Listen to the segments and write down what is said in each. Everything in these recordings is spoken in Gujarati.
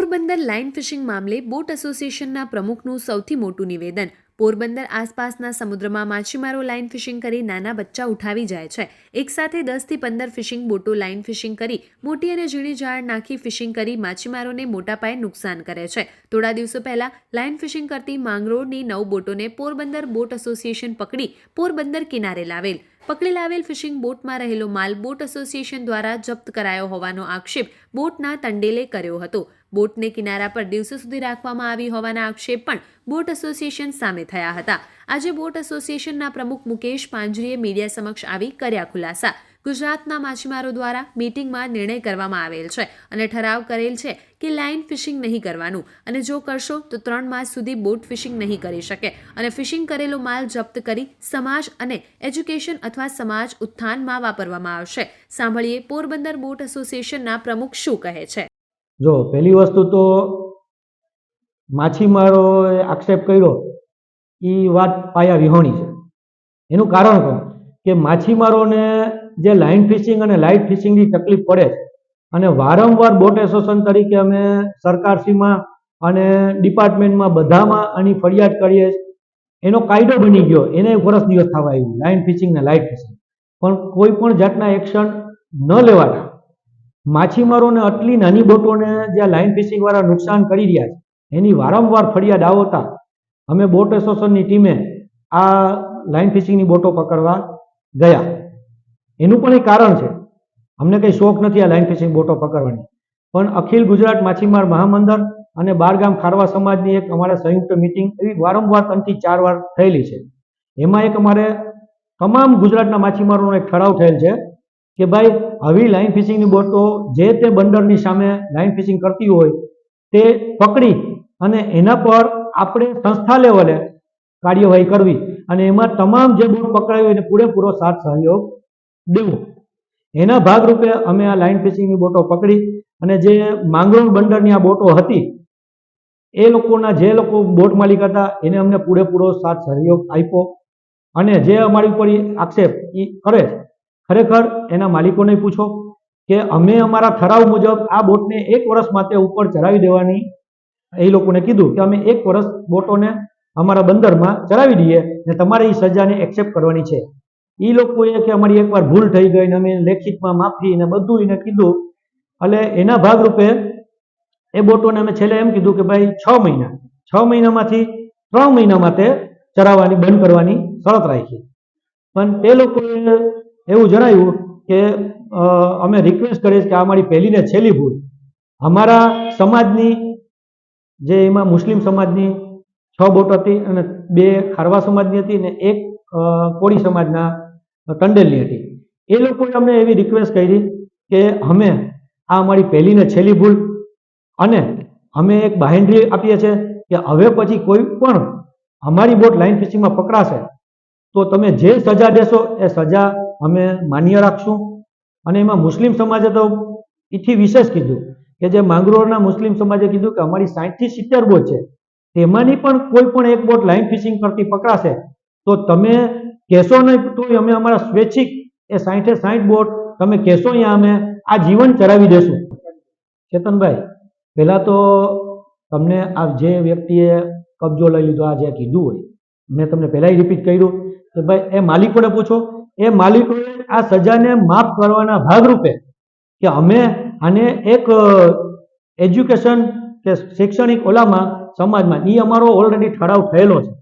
પોરબંદર લાઇન ફિશિંગ મામલે બોટ એસોસિએશનના પ્રમુખનું સૌથી મોટું નિવેદન. પોરબંદર આસપાસના સમુદ્રમાં માછીમારો લાઇન ફિશિંગ કરી નાના બચ્ચા ઉઠાવી જાય છે. એકસાથે દસથી પંદર ફિશિંગ બોટો લાઇન ફિશિંગ કરી મોટી અને ઝીણી જાળ નાખી ફિશિંગ કરી માછીમારોને મોટા પાયે નુકસાન કરે છે. થોડા દિવસો પહેલા લાઇન ફિશિંગ કરતી માંગરોળની નવ બોટોને પોરબંદર બોટ એસોસિએશન પકડી પોરબંદર કિનારે લાવેલ. પકડી લાવેલ ફિશિંગ બોટમાં રહેલો માલ બોટ એસોસિએશન દ્વારા જપ્ત કરાયો હોવાનો આક્ષેપ બોટના તંડેલે કર્યો હતો. બોટને કિનારા પર દિવસો સુધી રાખવામાં આવી હોવાના આક્ષેપ પણ બોટ એસોસિએશન સામે થયા હતા. આજે બોટ એસોસિએશનના પ્રમુખ મુકેશ પાંજરીએ મીડિયા સમક્ષ આવી કર્યા ખુલાસા. ગુજરાતના માછીમારો દ્વારા મીટિંગમાં નિર્ણય કરવામાં આવેલ છે અને ઠરાવ કરેલ છે કે લાઇન ફિશિંગ નહીં કરવાનું. અને જો કરશો, તો ત્રણ માસ સુધી બોટ ફિશિંગ નહીં કરી શકે. અને ફિશિંગ કરેલો માલ જપ્ત કરી સમાજ અને એજ્યુકેશન અથવા સમાજ ઉત્થાનમાં વાપરવામાં આવશે. સાંભળીએ પોરબંદર બોટ એસોસિએશનના પ્રમુખ શું કહે છે. જો, પહેલી વસ્તુ તો માછીમારોએ આક્ષેપ કર્યો. એ વાત પાયા વિહોણી છે. એનું કારણ કહું કે માછીમારોને જે લાઇન ફિશિંગ અને લાઇટ ફિશિંગની તકલીફ પડે છે. અને વારંવાર બોટ એસોસિએશન તરીકે અમે સરકારશ્રીમાં અને ડિપાર્ટમેન્ટમાં બધામાં આની ફરિયાદ કરીએ. એનો કાયદો બની ગયો. એને વરસ દિવસ થવા આવ્યું. લાઇન ફિશિંગ ને લાઇટ ફિશિંગ પણ કોઈ પણ જાતના એક્શન ન લેવાના. માછીમારોને આટલી નાની બોટોને જ્યાં લાઇન ફિશિંગવાળા નુકસાન કરી રહ્યા છે, એની વારંવાર ફરિયાદ આવતા અમે બોટ એસોસિએશનની ટીમે આ લાઇન ફિશિંગની બોટો પકડવા ગયા. એનું પણ એક કારણ છે. અમને કંઈ શોખ નથી આ લાઇન ફિશિંગ બોટો પકડવાની. પણ અખિલ ગુજરાત માછીમાર મહામંડળ અને બારગામ ખારવા સમાજની એક અમારે સંયુક્ત મિટિંગ એવી વારંવાર ત્રણથી ચાર વાર થયેલી છે. એમાં એક અમારે તમામ ગુજરાતના માછીમારોનો એક ઠરાવ થયેલ છે કે ભાઈ, આવી લાઇન ફિશિંગની બોટો જે તે બંદરની સામે લાઇન ફિશિંગ કરતી હોય તે પકડી અને એના પર આપણે સંસ્થા લેવલે કાર્યવાહી કરવી અને એમાં તમામ જે બોટ પકડાવી એને પૂરેપૂરો સાથ સહયોગ દેવો. એના ભાગરૂપે અમે આ લાઇન ફિશિંગની બોટો પકડી અને જે માંગરોળ બંદરની આ બોટો હતી, એ લોકોના જે લોકો બોટ માલિક હતા, એને અમને પૂરેપૂરો સાથ સહયોગ આપ્યો. અને જે અમારી ઉપર આક્ષેપ એ કરે ખરેખર એના માલિકોને પૂછો કે અમે અમારા ઠરાવ મુજબ આ બોટને એક વર્ષ માટે ઉપર ચડાવી દેવાની. એ લોકોને કીધું કે અમે એક વર્ષ બોટોને અમારા બંદરમાં ચડાવી દઈએ ને તમારે એ સજાને એક્સેપ્ટ કરવાની છે. એ લોકોએ કે અમારી એકવાર ભૂલ થઈ ગઈ ને અમે લેખિતમાં માફી ને બધું એને કીધું. એટલે એના ભાગરૂપે એ બોટોને અમે છેલ્લે એમ કીધું કે ભાઈ છ મહિના, છ મહિનામાંથી ત્રણ મહિના માટે ચરાવવાની, બંધ કરવાની શરત રાખી. પણ તે લોકોએ એવું જણાવ્યું કે અમે રિક્વેસ્ટ છીએ કે અમારી પહેલી ને છેલ્લી ભૂલ. અમારા સમાજની જે એમાં મુસ્લિમ સમાજની છ બોટ હતી અને બે ખારવા સમાજની હતી ને એક કોળી સમાજના ટંડેલની હતી એ લોકોએ અમને એવી રિક્વેસ્ટ કરી કે અમે આ અમારી પહેલી ને છેલ્લી ભૂલ અને અમે એક બાહેન્ડ્રી આપીએ છીએ કે હવે પછી કોઈ પણ અમારી બોટ લાઇન ફિશિંગમાં પકડાશે, તો તમે જે સજા દેશો એ સજા અમે માન્ય રાખશું. અને એમાં મુસ્લિમ સમાજે તો એથી વિશેષ કીધું કે જે માંગરોળના મુસ્લિમ સમાજે કીધું કે અમારી સાઠથી સિત્તેર બોટ છે, તેમાંની પણ કોઈ પણ એક બોટ લાઇન ફિશિંગ કરતી પકડાશે તો તમે કહેશો નહીં તો અમે અમારા સ્વૈચ્છિક એ સાઠે સાઠ બોટ તમે કહેશો અહીંયા અમે, આ જીવન ચડાવી દેશું. ચેતનભાઈ પહેલાં તો તમને આ જે વ્યક્તિએ કબજો લઈ લીધો, આ જે કીધું હોય, મેં તમને પહેલાંય રિપીટ કર્યું કે ભાઈ, એ માલિકોને પૂછો, એ માલિકોએ આ સજાને માફ કરવાના ભાગરૂપે કે અમે આને એક એજ્યુકેશન કે શૈક્ષણિક ઓલામાં સમાજમાં એ અમારો ઓલરેડી ઠરાવ થયેલો છે.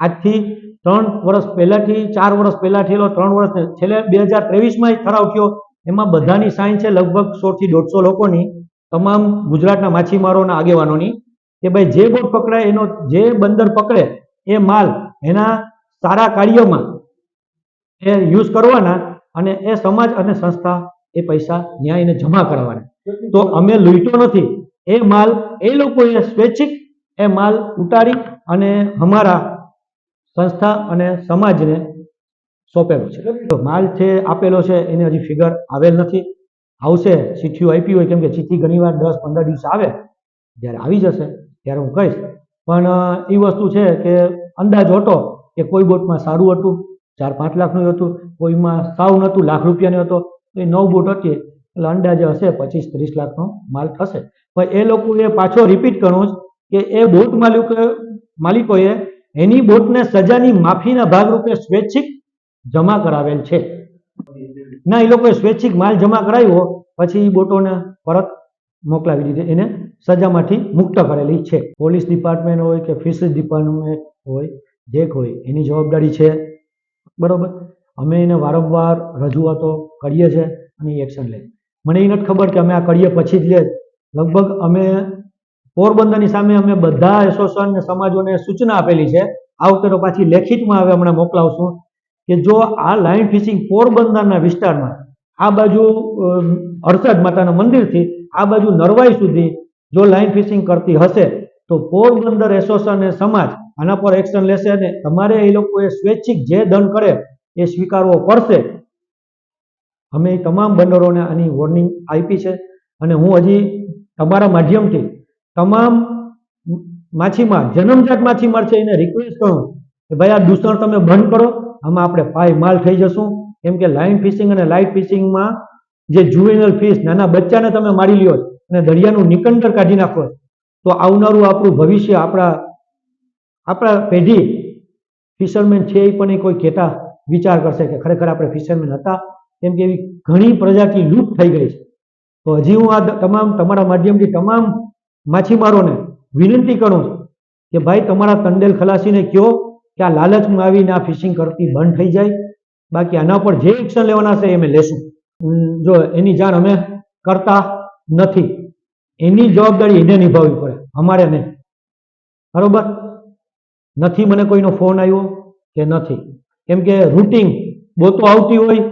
આજથી ત્રણ વર્ષ પહેલાંથી, ચાર વર્ષ પહેલાં થયેલો ત્રણ વર્ષ છેલ્લે બે હજાર ત્રેવીસમાં ઠરાવ થયો. એમાં બધાની સાઈન છે લગભગ સોથી દોઢસો લોકોની, તમામ ગુજરાતના માછીમારોના આગેવાનોની, કે ભાઈ જે બોટ પકડાય, એનો જે બંદર પકડે, એ માલ એના સારા કાર્યોમાં એ યુઝ કરવાના અને એ સમાજ અને સંસ્થા એ પૈસા ન્યાયને જમા કરવાના તો અમે લૂંટો નથી. એ માલ એ લોકોએ સ્વૈચ્છિક એ માલ ઉતારી અને અમારા સંસ્થા અને સમાજને સોંપેલો છે. તો માલ છે આપેલો છે એને હજી ફિગર આવેલ નથી. આવશે ચિઠ્ઠીઓ આપી હોય કેમ કે ચિઠ્ઠી ઘણીવાર દસ પંદર દિવસ આવે જ્યારે આવી જશે ત્યારે હું કહીશ. પણ એ વસ્તુ છે કે અંદાજ હતો કે કોઈ બોટમાં સારું હતું ચાર પાંચ લાખનું હતું કોઈમાં સાવ નહોતું લાખ રૂપિયાનું હતો એ નવ બોટ હતી એટલે અંદાજે હશે પચીસ ત્રીસ લાખનો માલ થશે. પણ એ લોકોએ પાછો રિપીટ કરવું કે એ બોટ માલિકો માલિકોએ એની બોટને સજાની માફીના ભાગરૂપે સ્વૈચ્છિક જમા કરાવેલ છે. ના, એ લોકોએ સ્વૈચ્છિક માલ જમા કરાવ્યો, પછી એ બોટોને પરત મોકલાવી દીધી. એને સજામાંથી મુક્ત કરેલી છે. પોલીસ ડિપાર્ટમેન્ટ હોય કે ફિશરીઝ ડિપાર્ટમેન્ટ હોય, જે હોય એની જવાબદારી છે. બરાબર? અમે એને વારંવાર રજૂઆતો કરીએ છીએ અને એક્શન લે મને એ નથી ખબર કે અમે આ કરીએ પછી જ લે. લગભગ અમે પોરબંદરની સામે અમે બધા એસોસિએશન સમાજોને સૂચના આપેલી છે. આ પાછી લેખિતમાં હવે હમણાં મોકલાવશું કે જો આ લાઇન ફિશિંગ પોરબંદરના વિસ્તારમાં આ બાજુ હર્ષદ માતાના મંદિરથી આ બાજુ નરવાઈ સુધી જો લાઇન ફિશિંગ કરતી હશે, તો પોરબંદર એસોસિએશન સમાજ આના પર એક્શન લેશે અને તમારે એ લોકોએ સ્વૈચ્છિક જે દંડ કરે એ સ્વીકારવો પડશે. અમે તમામ બંદરોને આની વોર્નિંગ આપી છે અને હું હજી તમારા માધ્યમથી તમામ માછીમાર જન્મજાત માછીમાર છે એને રિક્વેસ્ટ કરું કે ભાઈ આ દૂષણ તમે બંધ કરો, આમાં આપણે પાય માલ થઈ જશું. કેમ કે લાઇન ફિશિંગ અને લાઇટ ફિશિંગમાં જે જુવેનલ ફિશ નાના બચ્ચાને તમે મારી લ્યો અને દરિયાનું નિકંદર કાઢી નાખો. તો આવનારું આપણું ભવિષ્ય, આપણા આપણા પેઢી ફિશરમેન છે એ પણ એ કોઈ કહેતા વિચાર કરશે કે ખરેખર આપણે ફિશરમેન હતા. કેમ કે એવી ઘણી પ્રજાતિ લુપ્ત થઈ ગઈ છે. તો હજી હું આ તમામ, તમારા માધ્યમથી તમામ માછીમારોને વિનંતી કરું છું કે ભાઈ, તમારા તંડેલ ખલાસીને કહો કે આ લાલચમાં આવીને આ ફિશિંગ કરતી બંધ થઈ જાય. બાકી આના પર જે એક્શન લેવાના છે એ અમે લેશું. જો એની જાણ અમે કરતા નથી. એની જવાબદારી એને નિભાવવી પડે, અમારે નહીં. બરોબર? નથી મને કોઈનો ફોન આવ્યો કે નથી. કેમ કે રૂટિંગ બોતો આવતી હોય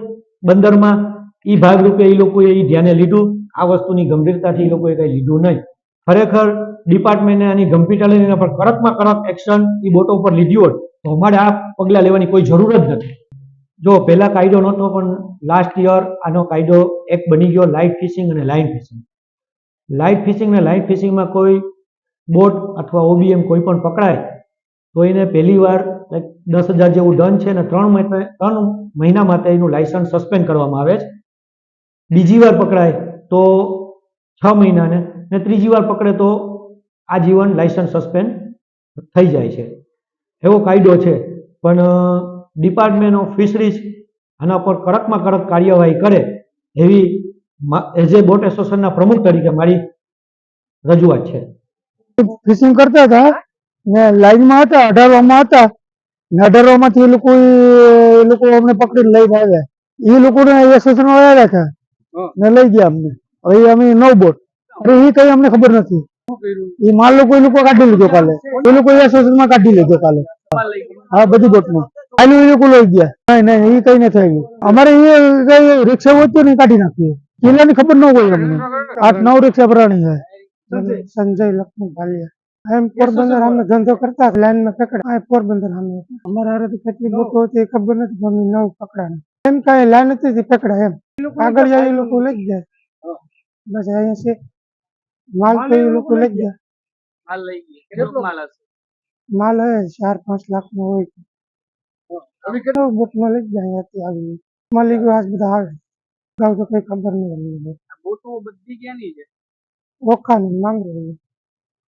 બંદરમાં એ ભાગરૂપે એ લોકોએ એ ધ્યાને લીધું. આ વસ્તુની ગંભીરતાથી એ લોકોએ કંઈ લીધું નહીં. ખરેખર ડિપાર્ટમેન્ટે આની ગંભીરતા લઈને એના પર કડકમાં કડક એક્શન એ બોટો ઉપર લીધી હોત તો અમારે આ પગલાં લેવાની કોઈ જરૂર જ નથી. જો પહેલા કાયદો નહોતો, પણ લાસ્ટ યર આનો કાયદો એક બની ગયો લાઇટ ફિશિંગ અને લાઇન ફિશિંગ લાઇટ ફિશિંગ અને લાઇન ફિશિંગમાં કોઈ બોટ અથવા ઓબીએમ કોઈ પણ પકડાય, તો એને પહેલી વાર દસ હજાર જેવું દંડ છે અને ત્રણ મહિના ત્રણ મહિના માટે એનું લાયસન્સ સસ્પેન્ડ કરવામાં આવે છે. બીજી વાર પકડાય, તો છ મહિનાને. ને ત્રીજી વાર પકડે તો આજીવન લાયસન્સ સસ્પેન્ડ થઈ જાય છે. એવો કાયદો છે. પણ ડિપાર્ટમેન્ટ ઓફ ફિશરીઝ આના પર કડકમાં કડક કાર્યવાહી કરે એવી એઝ એ બોટ એસોસિએશનના પ્રમુખ તરીકે મારી રજૂઆત છે. ફિશિંગ કરતા હતા ને લાઈનમાં હતા અઢારવામાં હતા. ને અઢારવામાંથી એ લોકો એ લોકો અમને પકડીને લઈ આવ્યા. એ લોકોને એસોસિએશન વાળા હતા ને લઈ ગયા અમને. હવે અમે નવ બોટ. અરે એ કઈ અમને ખબર નથી. એ માલ લોકો એ લોકો કાઢી લીધો કાલે. એ લોકો એસોસિએશનમાં કાઢી લીધો કાલે. હા, બધી બોટમાં. આનું એ લોકો લઈ ગયા. નહીં નહીં એ કઈ નથી આવ્યું. અમારે એ કઈ રિક્ષા હોય તો નહીં કાઢી નાખ્યું કિલ્લાની ખબર ન હોય અમને. આઠ, નવ રિક્ષા ભરાણી છે સંજય લક્ષ્મણ ભાલિયા. એમ પોરબંદર અમે ધંધો કરતા લાઈનમાં પકડા આ પોરબંદર અમે અમારા હારે તો કેટલી બોટો હતી એ ખબર નથી, પણ અમે નવ પકડા એમ કઈ લાઈન હતી તે પકડા એમ. આગળ જાય એ લોકો લઈ જાય બસ અહીંયા છે. માલ તો એ લોકો લઈ ગયા. માલ લઈ ગયા. કેટલો માલ હશે? માલ હે ચાર પાંચ લાખ નો હોય તમે કેટલો બોટમાં લઈ ગયા અહીંયાથી આવીને? માલિક આજ બધા આવે. અગાઉ તો કઈ ખબર નહીં બોટો બધી ક્યાંની છે? ઓખાની માંગરો